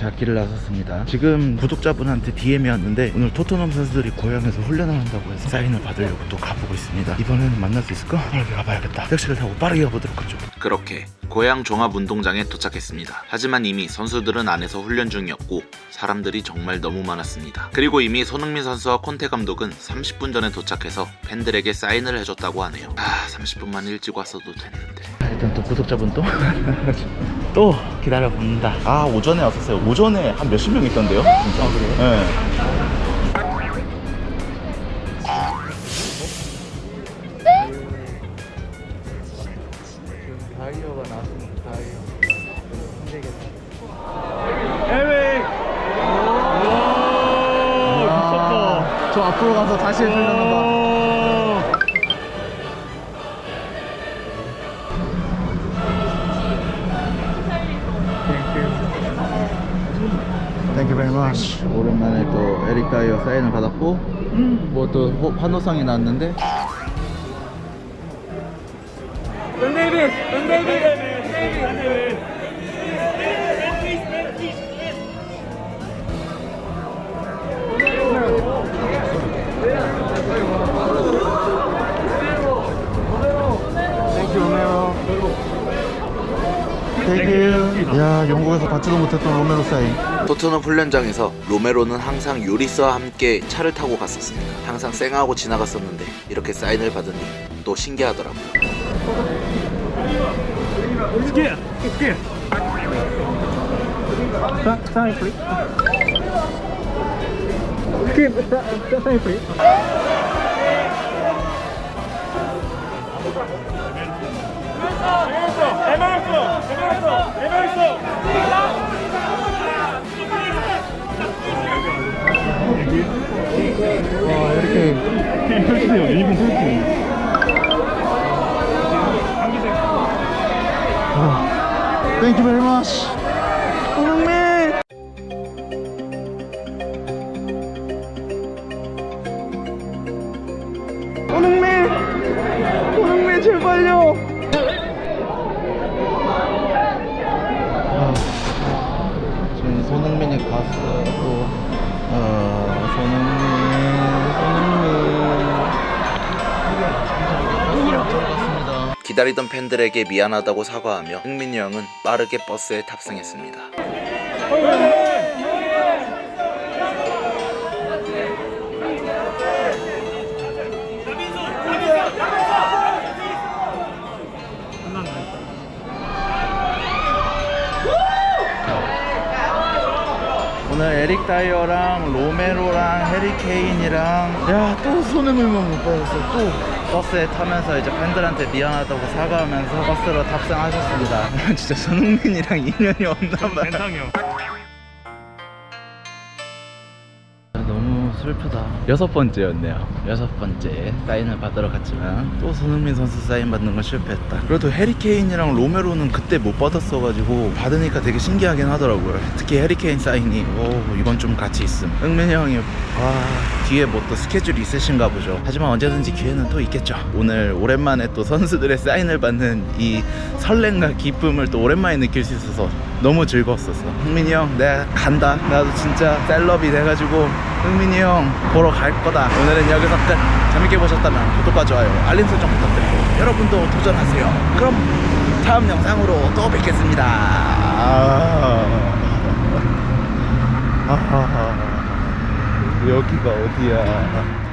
자 길을 나섰습니다. 지금 구독자분한테 DM이 왔는데 오늘 토트넘 선수들이 고향에서 훈련을 한다고 해서 사인을 받으려고 또 가보고 있습니다. 이번에는 만날 수 있을까? 빠르게 가봐야겠다. 택시를 타고 빠르게 가보도록 하죠. 그렇게 고향 종합운동장에 도착했습니다. 하지만 이미 선수들은 안에서 훈련 중이었고 사람들이 정말 너무 많았습니다. 그리고 이미 손흥민 선수와 콘테 감독은 30분 전에 도착해서 팬들에게 사인을 해줬다고 하네요. 아 30분만 일찍 왔어도 됐는데. 자, 일단 또 구독자분 또 또 기다려봅니다 아 오전에 왔었어요 오전에 한 몇십 명 있던데요? 진짜? 아 그래요? 네 다이어가 나왔습니다 다이어. 힘들겠다. 미쳤다. 저 앞으로 가서 다시 Thank you. Very much. 오랜만에 또 에릭 다이어 사인을 받았고 뭐또 환호성이 났는데 땡큐 야 영국에서 받지도 못했던 로메로 사인. 토트넘 훈련장에서 로메로는 항상 요리스와 함께 차를 타고 갔었습니다. 항상 쌩하고 지나갔었는데 이렇게 사인을 받으니 또 신기하더라고요. Thank you very much. 손흥민 제발요. 아, 지금 손흥민이. 또 기다리던 팬들에게 미안하다고 사과하며 흥민이 형은 빠르게 버스에 탑승했습니다. 오늘 에릭 다이어랑 로메로랑 해리 케인이랑 야 또 손흥민만 못 받았어 또 버스에 타면서 이제 팬들한테 미안하다고 사과하면서 버스로 탑승하셨습니다. 진짜 손흥민이랑 인연이 없나 봐요. 너무 슬프다. 여섯 번째였네요. 여섯 번째 사인을 받으러 갔지만 또 손흥민 선수 사인 받는 건 실패했다. 그래도 해리케인이랑 로메로는 그때 못 받았어가지고 받으니까 되게 신기하긴 하더라고요. 특히 해리케인 사인이 오 이건 좀 가치 있음. 흥민이 형이 와 뒤에 뭐 또 스케줄이 있으신가 보죠. 하지만 언제든지 기회는 또 있겠죠. 오늘 오랜만에 또 선수들의 사인을 받는 이 설렘과 기쁨을 또 오랜만에 느낄 수 있어서 너무 즐거웠었어 흥민이 형 내가 간다. 나도 진짜 셀럽이 돼가지고 흥민이 형 보러 갈 거다. 오늘은 여기서 끝 재밌게 보셨다면 구독과 좋아요 알림 설정 부탁드리고 여러분도 도전하세요. 그럼 다음 영상으로 또 뵙겠습니다. 아... 아하하. 여기가 어디야